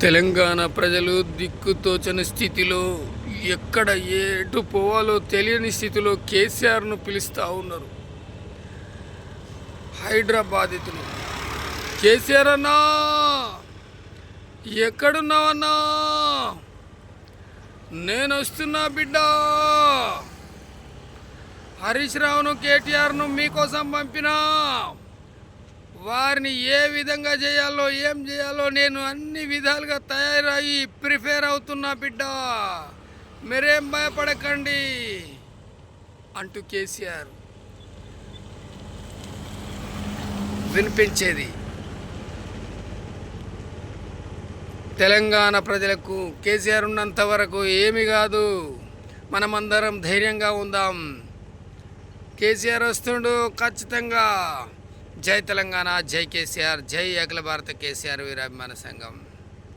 తెలంగాణ ప్రజలు దిక్కుతోచని స్థితిలో ఎక్కడ ఎటు పోవాలో తెలియని స్థితిలో కేసీఆర్ను పిలుస్తూ ఉన్నారు. హైదరాబాదితులు కేసీఆర్ అన్నా! ఎక్కడున్నావన్నా? నేను వస్తున్నా బిడ్డ! హరీష్ రావును కేటీఆర్ను మీకోసం పంపినా! వారిని ఏ విధంగా చేయాలో ఏం చేయాలో నేను అన్ని విధాలుగా తయారయ్యి ప్రిపేర్ అవుతున్నా బిడ్డ. మీరేం భయపడకండి. అంటూ కేసీఆర్ వినిపించేది. తెలంగాణ ప్రజలకు కేసీఆర్ ఉన్నంత వరకు ఏమి కాదు. మనమందరం ధైర్యంగా ఉందాం. కేసీఆర్ వస్తుండు ఖచ్చితంగా. జై తెలంగాణ జై కేసీఆర్ జై అఖిల భారత కేసీఆర్ వీరాభిమాన సంఘం.